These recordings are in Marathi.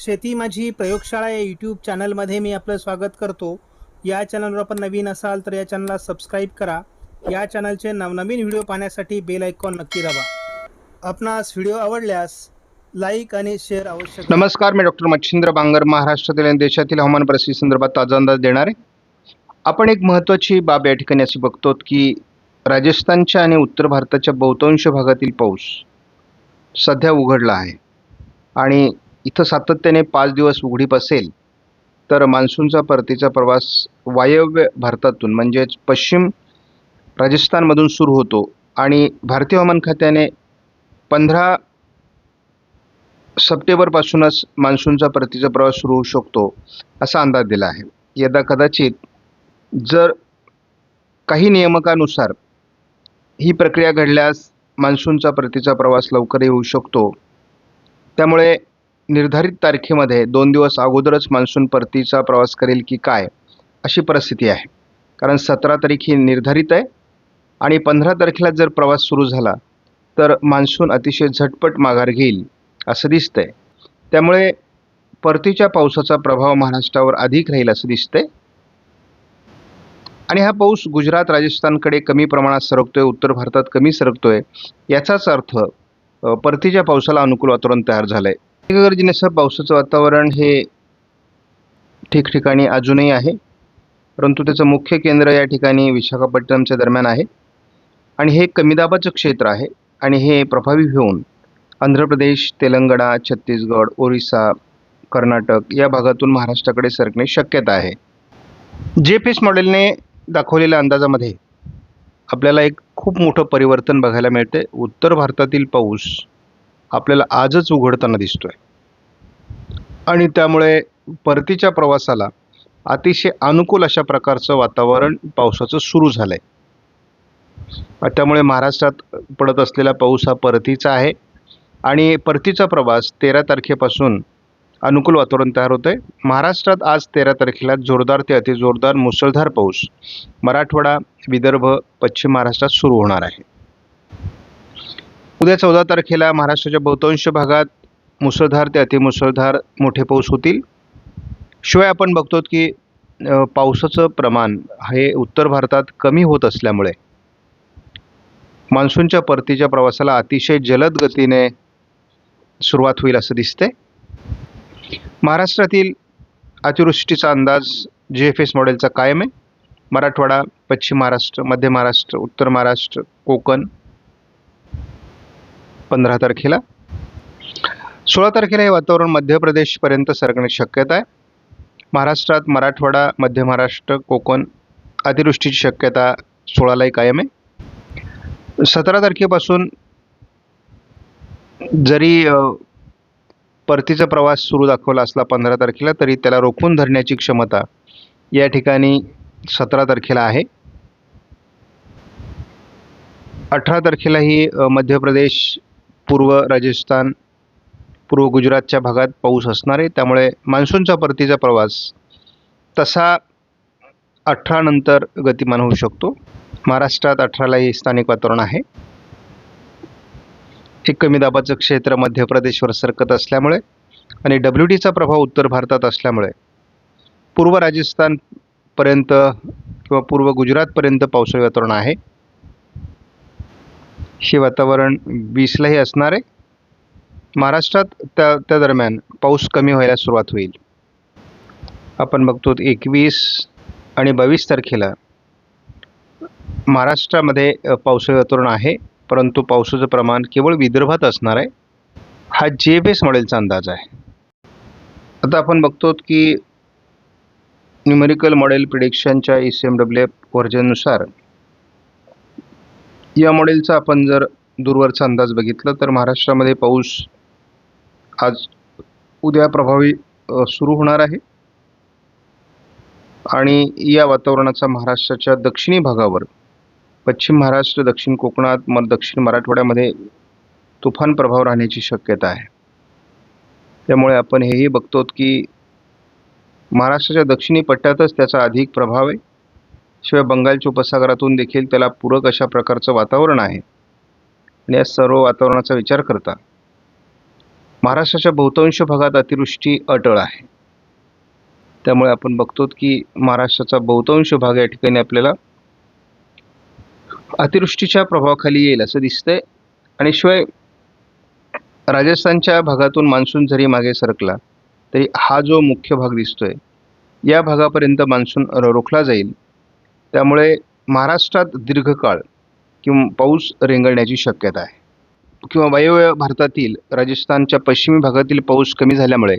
शेती माझी प्रयोगशाळा या यूट्यूब चॅनलमध्ये मी आपलं स्वागत करतो. या चॅनलवर आपण नवीन असाल तर या चॅनलला सबस्क्राईब करा. या चॅनलचे नवनवीन व्हिडिओ पाहण्यासाठी बेल आयकॉन नक्की दाबा. आपणास व्हिडिओ आवडल्यास लाईक आणि शेअर अवश्य नमस्कार मी डॉक्टर मच्छिंद्र बांगर महाराष्ट्रातील आणि देशातील हवामान परिस्थिती संदर्भात ताजा अंदाज देणार. आहे आपण एक महत्त्वाची बाब या ठिकाणी अशी बघतो की राजस्थानच्या आणि उत्तर भारताच्या बहुतांश भागातील पाऊस सध्या उघडला आहे. आणि इथं सातत्याने पाच दिवस उघडीप असेल तर मान्सूनचा परतीचा प्रवास वायव्य भारतातून म्हणजेच पश्चिम राजस्थानमधून सुरू होतो. आणि भारतीय हवामान खात्याने पंधरा सप्टेंबरपासूनच मान्सूनचा परतीचा प्रवास सुरू होऊ शकतो असा अंदाज दिला आहे. यदा कदाचित जर काही नियमकानुसार ही प्रक्रिया घडल्यास मान्सूनचा परतीचा प्रवास लवकर येऊ शकतो. त्यामुळे निर्धारित तारखेमध्ये दोन दिवस अगोदरच मान्सून परतीचा प्रवास करेल की काय अशी परिस्थिती आहे. कारण सतरा तारीख ही निर्धारित आहे आणि पंधरा तारखेला जर प्रवास सुरू झाला तर मान्सून अतिशय झटपट माघार घेईल असं दिसतंय. त्यामुळे परतीच्या पावसाचा प्रभाव महाराष्ट्रावर अधिक राहील असं दिसतंय. आणि हा पाऊस गुजरात राजस्थानकडे कमी प्रमाणात सरकतोय उत्तर भारतात कमी सरकतोय याचाच अर्थ परतीच्या पावसाला अनुकूल वातावरण तयार झालं आहे झालंय पावसाचं वातावरण हे ठिकठिकाणी अजूनही आहे. परंतु त्याचं मुख्य केंद्र या ठिकाणी विशाखापट्टणमच्या दरम्यान आहे. आणि हे कमी दाबाचं क्षेत्र आहे. आणि हे प्रभावी होऊन आंध्र प्रदेश तेलंगणा छत्तीसगड ओरिसा कर्नाटक या भागातून महाराष्ट्राकडे सरकणे शक्यता आहे. जे पी एस मॉडेलने दाखवलेल्या अंदाजामध्ये आपल्याला एक खूप मोठं परिवर्तन बघायला मिळते. उत्तर भारतातील पाऊस आपल्याला आजच उघडताना दिसतोय. आणि त्यामुळे परतीच्या प्रवासाला अतिशय अनुकूल अशा प्रकारचं वातावरण पावसाचं सुरू झालं आहे त्यामुळे महाराष्ट्रात पडत असलेला पाऊस हा परतीचा आहे. आणि परतीचा प्रवास तेरा तारखेपासून अनुकूल वातावरण तयार होतं आहे महाराष्ट्रात आज तेरा तारखेला जोरदार ते अतिजोरदार मुसळधार पाऊस. मराठवाडा विदर्भ पश्चिम महाराष्ट्रात सुरू होणार आहे. उद्या चौदा तारखेला महाराष्ट्राच्या बहुतांश भागात मुसळधार ते अतिमुसळधार मोठे पाऊस होतील. शिवाय आपण बघतो की पावसाचं प्रमाण हे उत्तर भारतात कमी होत असल्यामुळे मान्सूनच्या परतीच्या प्रवासाला अतिशय जलद गतीने सुरुवात होईल असं दिसते महाराष्ट्रातील अतिवृष्टीचा अंदाज जी एफ एस मॉडेलचा कायम आहे. मराठवाडा पश्चिम महाराष्ट्र मध्य महाराष्ट्र उत्तर महाराष्ट्र कोकण पंधरा तारखेला. सोळा तारखेला हे वातावरण मध्य प्रदेशपर्यंत सरकण्याची शक्यता आहे. महाराष्ट्रात मराठवाडा मध्य महाराष्ट्र कोकण अतिवृष्टीची शक्यता सोळालाही कायम आहे. सतरा तारखेपासून जरी परतीचा प्रवास सुरू दाखवला असला पंधरा तारखेला तरी त्याला रोखून धरण्याची क्षमता या ठिकाणी सतरा तारखेला आहे. अठरा तारखेलाही मध्य प्रदेश पूर्व राजस्थान पूर्व गुजरातच्या भागात पाऊस असणार आहे त्यामुळे मान्सूनचा परतीचा प्रवास तसा अठरानंतर गतिमान होऊ शकतो. महाराष्ट्रात अठरालाही स्थानिक वातावरण आहे. एक कमी दाबाचं क्षेत्र मध्य प्रदेशवर सरकत असल्यामुळे आणि डब्ल्यू टीचा प्रभाव उत्तर भारतात असल्यामुळे पूर्व राजस्थानपर्यंत किंवा पूर्व गुजरातपर्यंत पावसाळी वातावरण आहे. हे वातावरण वीसलाही असणार आहे. महाराष्ट्रात त्या त्या दरम्यान पाऊस कमी व्हायला सुरुवात होईल. आपण बघतो एकवीस आणि बावीस तारखेला महाराष्ट्रामध्ये पावसाळी वातावरण आहे परंतु पावसाचं प्रमाण केवळ विदर्भात असणार आहे. हा जे बेस एस मॉडेलचा अंदाज आहे. आता आपण बघतो की numerical model प्रिडिक्शनच्या E C M W F व्हर्जननुसार या मॉडेलचा आपण जर दूरवरचा अंदाज बघितला तर महाराष्ट्रामध्ये पाऊस आज उद्या प्रभावी सुरू होणार आहे. आणि या वातावरणाचा महाराष्ट्राच्या दक्षिणी भागावर पश्चिम महाराष्ट्र दक्षिण कोकणात मग दक्षिण मराठवाड्यामध्ये तुफान प्रभाव राहण्याची शक्यता आहे. त्यामुळे आपण हेही बघतो की महाराष्ट्राच्या दक्षिणी पट्ट्यातच त्याचा अधिक प्रभाव आहे. शिवाय बंगालच्या उपसागरातून देखील त्याला पूरक अशा प्रकारचं वातावरण आहे. आणि या सर्व वातावरणाचा विचार करता महाराष्ट्राच्या बहुतांश भागात अतिवृष्टी अटळ आहे. त्यामुळे आपण बघतो की महाराष्ट्राचा बहुतांश भाग या ठिकाणी आपल्याला अतिवृष्टीच्या प्रभावाखाली येईल असं दिसतंय. आणि शिवाय राजस्थानच्या भागातून मान्सून जरी मागे सरकला तरी हा जो मुख्य भाग दिसतोय या भागापर्यंत मान्सून रोखला जाईल. त्यामुळे महाराष्ट्रात दीर्घकाळ किंवा पाऊस रेंगळण्याची शक्यता आहे. किंवा वायव्य भारतातील राजस्थानच्या पश्चिमी भागातील पाऊस कमी झाल्यामुळे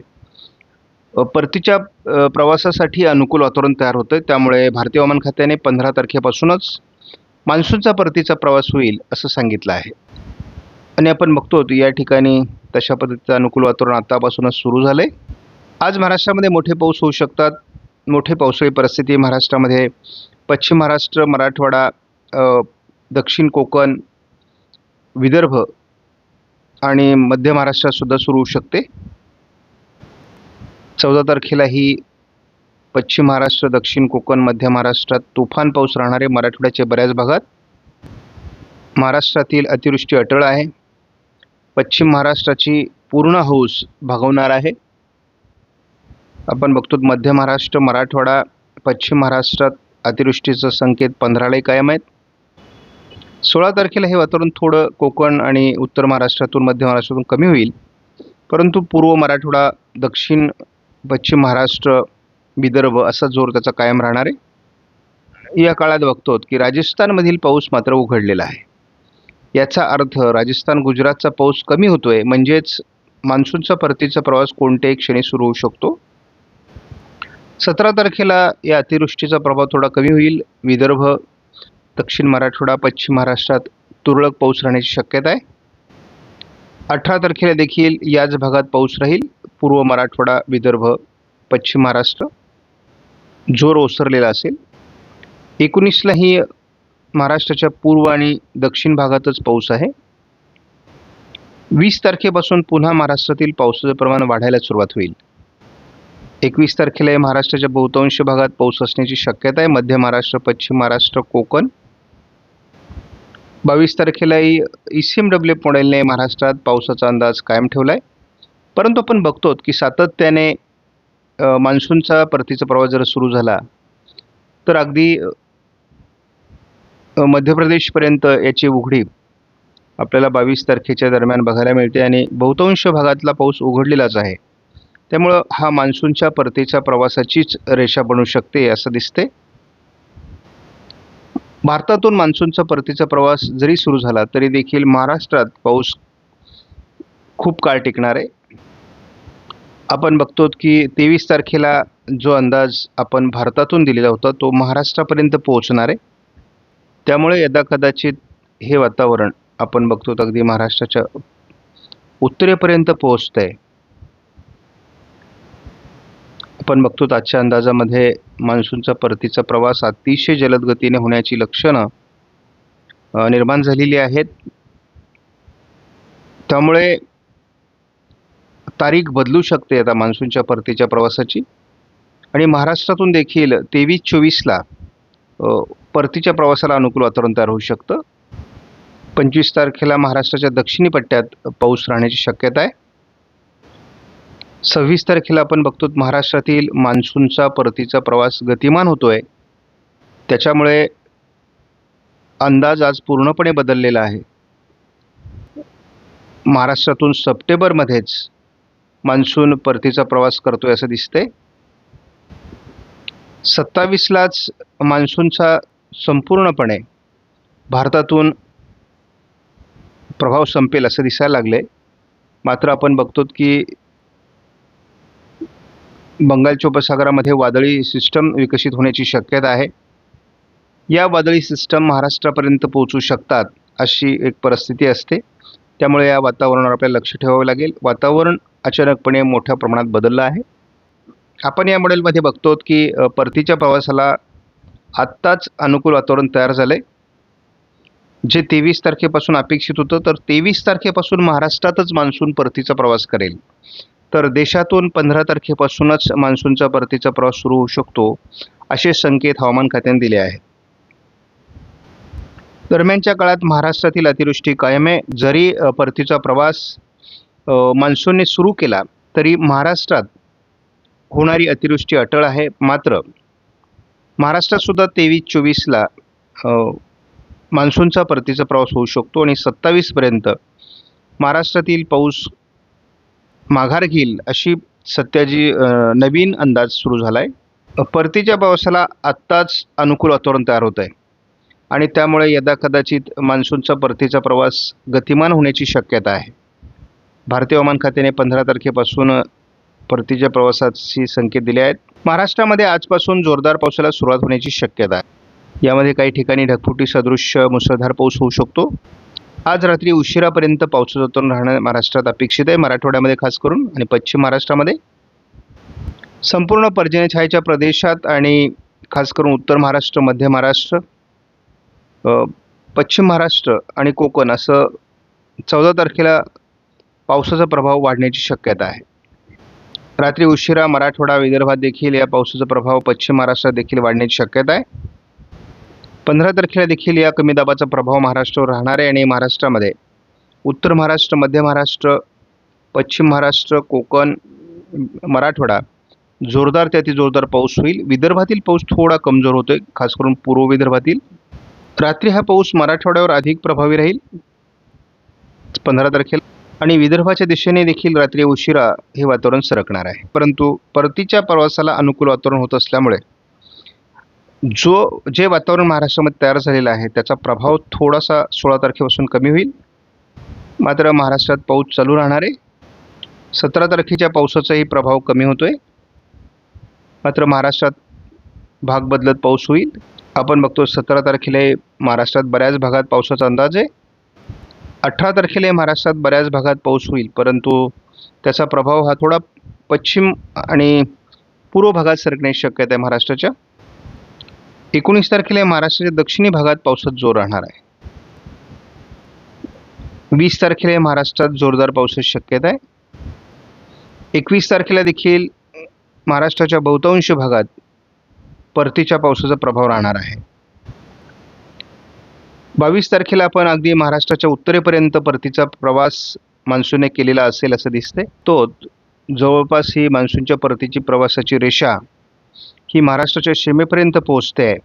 परतीच्या प्रवासासाठी अनुकूल वातावरण तयार होतं त्यामुळे भारतीय हवामान खात्याने पंधरा तारखेपासूनच मान्सूनचा परतीचा प्रवास होईल असं सांगितलं आहे. आणि आपण बघतो या ठिकाणी तशा पद्धतीचं अनुकूल वातावरण आतापासूनच सुरू झालं आहे आज महाराष्ट्रामध्ये मोठे पाऊस होऊ शकतात. मोठे पावसाळी परिस्थिती महाराष्ट्रामध्ये पश्चिम महाराष्ट्र मराठवाडा दक्षिण कोकण विदर्भ आणि मध्य महाराष्ट्रातसुद्धा सुरू होऊ शकते. चौदा तारखेला ही पश्चिम महाराष्ट्र दक्षिण कोकण मध्य महाराष्ट्रात तुफान पाऊस राहणारे मराठवाड्याच्या बऱ्याच भागात महाराष्ट्रातील अतिवृष्टी अटळ आहे. पश्चिम महाराष्ट्राची पूर्ण हौस भागवणार आहे. आपण बघतो मध्य महाराष्ट्र मराठवाडा पश्चिम महाराष्ट्रात अतिवृष्टीचं संकेत पंधरालाही कायम आहेत. सोळा तारखेला हे वातावरण थोडं कोकण आणि उत्तर महाराष्ट्रातून मध्य महाराष्ट्रातून कमी होईल. परंतु पूर्व मराठवाडा दक्षिण पश्चिम महाराष्ट्र विदर्भ असा जोर त्याचा कायम राहणार आहे. या काळात बघतो की राजस्थानमधील पाऊस मात्र उघडलेला आहे. याचा अर्थ राजस्थान गुजरातचा पाऊस कमी होतोय. म्हणजेच मान्सूनचा परतीचा प्रवास कोणत्याही क्षणी सुरू होऊ शकतो. सतरा तारखेला या अतिवृष्टीचा प्रभाव थोडा कमी होईल. विदर्भ दक्षिण मराठवाडा पश्चिम महाराष्ट्रात तुरळक पाऊस राहण्याची शक्यता आहे. अठरा तारखेला देखील याच भागात पाऊस राहील. पूर्व मराठवाडा विदर्भ पश्चिम महाराष्ट्र जोर ओसरलेला असेल. एकोणीसलाही महाराष्ट्राच्या पूर्व आणि दक्षिण भागातच पाऊस आहे. वीस तारखेपासून पुन्हा महाराष्ट्रातील पावसाचं प्रमाण वाढायला सुरुवात होईल. एकवीस तारखेला महाराष्ट्राच्या बहुतांश भागात पाऊस असण्याची शक्यता आहे. मध्य महाराष्ट्र पश्चिम महाराष्ट्र कोकण. बावीस तारखेलाही ई सी एम डब्ल्यू मॉडेलने महाराष्ट्रात पावसाचा अंदाज कायम ठेवला आहे परंतु आपण बघतो की सातत्याने मान्सूनचा परतीचा प्रवास जर सुरू झाला तर अगदी मध्य प्रदेशपर्यंत याची उघडी आपल्याला बावीस तारखेच्या दरम्यान बघायला मिळते आणि बहुतांश भागातला पाऊस उघडलेलाच आहे. त्यामुळं हा मान्सूनच्या परतीच्या प्रवासाचीच रेषा बनू शकते असं दिसते भारतातून मान्सूनचा परतीचा प्रवास जरी सुरू झाला तरी देखील महाराष्ट्रात पाऊस खूप काळ टिकणार आहे. आपण बघतो की तेवीस तारखेला जो अंदाज आपण भारतातून दिलेला होता तो महाराष्ट्रापर्यंत पोहोचणार आहे. त्यामुळे यदा कदाचित हे वातावरण आपण बघतो अगदी महाराष्ट्राच्या उत्तरेपर्यंत पोहोचतं आहे आपण बघतो आजच्या अंदाजामध्ये मान्सूनचा परतीचा प्रवास अतिशय जलद गतीने होण्याची लक्षणं निर्माण झालेली आहेत. त्यामुळे तारीख बदलू शकते आता मान्सूनच्या परतीच्या प्रवासाची. आणि महाराष्ट्रातून देखील तेवीस चोवीसला परतीच्या प्रवासाला अनुकूल वातावरण तयार होऊ शकतं. पंचवीस तारखेला महाराष्ट्राच्या दक्षिणी पट्ट्यात पाऊस राहण्याची शक्यता आहे. सव्वीस तारखेला आपण बघतो महाराष्ट्रातील मान्सूनचा परतीचा प्रवास गतिमान होतो आहे त्याच्यामुळे अंदाज आज पूर्णपणे बदललेला आहे. महाराष्ट्रातून सप्टेंबरमध्येच मान्सून परतीचा प्रवास करतोय असं दिसतंय. सत्तावीसलाच मान्सूनचा संपूर्णपणे भारतातून प्रभाव संपेल असं दिसायला लागले मात्र आपण बघतो की बंगालच्या उपसागरामध्ये वादळी सिस्टम विकसित होण्याची शक्यता आहे. या वादळी सिस्टम महाराष्ट्रापर्यंत पोहोचू शकतात अशी एक परिस्थिती असते. त्यामुळे या वातावरणावर आपल्याला लक्ष ठेवावं लागेल. वातावरण अचानकपणे मोठ्या प्रमाणात बदललं आहे. आपण या मॉडेलमध्ये बघतो की परतीच्या प्रवासाला आत्ताच अनुकूल वातावरण तयार झालं आहे जे तेवीस तारखेपासून अपेक्षित होतं तर तेवीस तारखेपासून महाराष्ट्रातच मान्सून परतीचा प्रवास करेल. तर देशातून पंधरा तारखेपासूनच मान्सूनचा परतीचा प्रवास सुरू होऊ शकतो असे संकेत हवामान खात्याने दिले आहेत. दरम्यानच्या काळात महाराष्ट्रातील अतिवृष्टी कायम आहे जरी परतीचा प्रवास मान्सूनने सुरू केला तरी महाराष्ट्रात होणारी अतिवृष्टी अटळ आहे. मात्र महाराष्ट्रातसुद्धा तेवीस चोवीसला मान्सूनचा परतीचा प्रवास होऊ शकतो आणि सत्तावीसपर्यंत महाराष्ट्रातील पाऊस माघार घेईल अशी सध्याची नवीन अंदाज सुरू झाला आहे परतीच्या पावसाला आत्ताच अनुकूल वातावरण तयार होत आहे आणि त्यामुळे यदा कदाचित मान्सूनचा परतीचा प्रवास गतिमान होण्याची शक्यता आहे. भारतीय हवामान खात्याने पंधरा तारखेपासून परतीच्या प्रवासाची संकेत दिले आहेत. महाराष्ट्रामध्ये आजपासून जोरदार पावसाला सुरुवात होण्याची शक्यता आहे. यामध्ये काही ठिकाणी ढगफुटी सदृश्य मुसळधार पाऊस होऊ शकतो. आज रात्री उशिरापर्यंत पावसाचं वातावरण राहणं महाराष्ट्रात अपेक्षित आहे. मराठवाड्यामध्ये खास करून आणि पश्चिम महाराष्ट्रामध्ये. संपूर्ण पर्जन्य छायेच्या प्रदेशात आणि खास करून उत्तर महाराष्ट्र मध्य महाराष्ट्र पश्चिम महाराष्ट्र आणि कोकण असं चौदा तारखेला पावसाचा प्रभाव वाढण्याची शक्यता आहे. रात्री उशिरा मराठवाडा विदर्भात देखील या पावसाचा प्रभाव पश्चिम महाराष्ट्रात देखील वाढण्याची शक्यता आहे. पंधरा तारखेला देखील या कमी दाबाचा प्रभाव महाराष्ट्रावर राहणार आहे आणि महाराष्ट्रामध्ये उत्तर महाराष्ट्र मध्य महाराष्ट्र पश्चिम महाराष्ट्र कोकण मराठवाडा जोरदार ते अति जोरदार पाऊस होईल. विदर्भातील पाऊस थोडा कमजोर होतोय खास करून पूर्व विदर्भातील. रात्री हा पाऊस मराठवाड्यावर अधिक प्रभावी राहील. पंधरा तारखेला. आणि विदर्भाच्या दिशेने देखील रात्री उशिरा हे वातावरण सरकणार आहे. परंतु परतीच्या प्रवासाला अनुकूल वातावरण होत असल्यामुळे जो जे वातावरण महाराष्ट्रामध्ये तयार झालेलं आहे त्याचा प्रभाव थोडासा सोळा तारखेपासून कमी होईल. मात्र महाराष्ट्रात पाऊस चालू राहणार आहे. सतरा तारखेच्या पावसाचाही प्रभाव कमी होतो आहे मात्र महाराष्ट्रात भाग बदलत पाऊस होईल. आपण बघतो सतरा तारखेला महाराष्ट्रात बऱ्याच भागात पावसाचा अंदाज आहे. अठरा तारखेला महाराष्ट्रात बऱ्याच भागात पाऊस होईल परंतु त्याचा प्रभाव हा थोडा पश्चिम आणि पूर्व भागात सरकण्याची शक्यता आहे महाराष्ट्राच्या. एकोणीस तारखेला महाराष्ट्राच्या दक्षिणी भागात पावसात जोर राहणार आहे. वीस तारखेला महाराष्ट्रात जोरदार पावसाची शक्यता आहे. एकवीस तारखेला देखील महाराष्ट्राच्या बहुतांश भागात परतीच्या पावसाचा प्रभाव राहणार आहे. बावीस तारखेला आपण अगदी महाराष्ट्राच्या उत्तरेपर्यंत परतीचा प्रवास मान्सूनने केलेला असेल असं दिसते तो जवळपास ही मान्सूनच्या परतीची प्रवासाची रेषा ही महाराष्ट्राच्या सीमेपर्यंत पोहोचते. आहे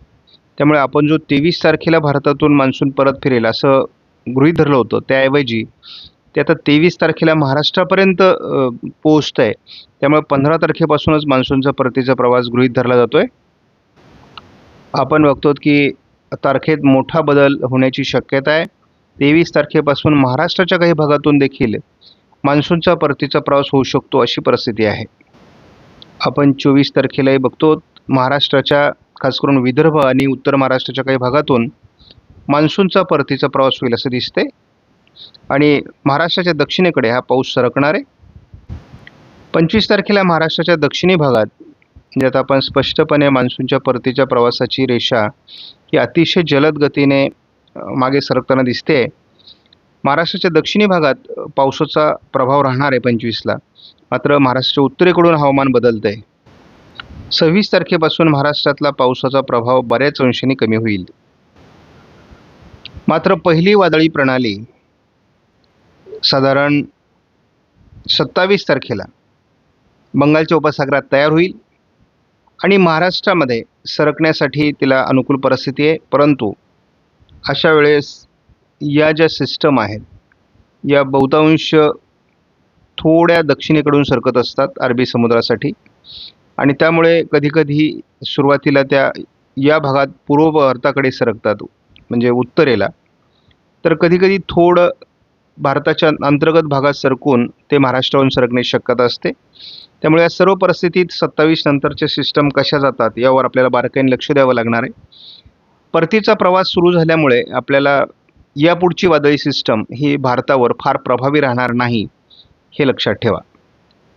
त्यामुळे आपण जो तेवीस तारखेला भारतातून मान्सून परत फिरेल असं गृहीत धरलं होतं त्याऐवजी ते आता तेवीस तारखेला महाराष्ट्रापर्यंत पोहोचतं आहे त्यामुळे पंधरा तारखेपासूनच मान्सूनचा परतीचा प्रवास गृहीत धरला जातो आहे आपण बघतो की तारखेत मोठा बदल होण्याची शक्यता आहे. तेवीस तारखेपासून महाराष्ट्राच्या काही भागातून देखील मान्सूनचा परतीचा प्रवास होऊ शकतो अशी परिस्थिती आहे. आपण चोवीस तारखेलाही बघतो महाराष्ट्राच्या खास करून विदर्भ आणि उत्तर महाराष्ट्राच्या काही भागातून मान्सूनचा परतीचा प्रवास होईल असं दिसते आणि महाराष्ट्राच्या दक्षिणेकडे हा पाऊस सरकणार आहे. पंचवीस तारखेला महाराष्ट्राच्या दक्षिणी भागात ज्यात आपण स्पष्टपणे मान्सूनच्या परतीच्या प्रवासाची रेषा ही अतिशय जलद गतीने मागे सरकताना दिसते महाराष्ट्राच्या दक्षिणी भागात पावसाचा प्रभाव राहणार आहे पंचवीसला. मात्र महाराष्ट्राच्या उत्तरेकडून हवामान बदलतं आहे सव्वीस तारखेपासून महाराष्ट्रातला पावसाचा प्रभाव बऱ्याच अंशाने कमी होईल. मात्र पहिली वादळी प्रणाली साधारण सत्तावीस तारखेला बंगालच्या उपसागरात तयार होईल आणि महाराष्ट्रामध्ये सरकण्यासाठी तिला अनुकूल परिस्थिती आहे. परंतु अशा वेळेस या ज्या सिस्टम आहेत या बहुतांश थोड्या दक्षिणेकडून सरकत असतात अरबी समुद्रासाठी आणि त्यामुळे कधीकधी सुरुवातीला त्या या भागात पूर्व भारताकडे सरकतात म्हणजे उत्तरेला. तर कधीकधी थोडं भारताच्या अंतर्गत भागात सरकून ते महाराष्ट्राहून सरकण्याची शक्यता असते. त्यामुळे या सर्व परिस्थितीत सत्तावीस नंतरचे सिस्टम कशा जातात यावर आपल्याला बारकाईने लक्ष द्यावं लागणार आहे. परतीचा प्रवास सुरू झाल्यामुळे आपल्याला यापुढची वादळी सिस्टम ही भारतावर फार प्रभावी राहणार नाही हे लक्षात ठेवा.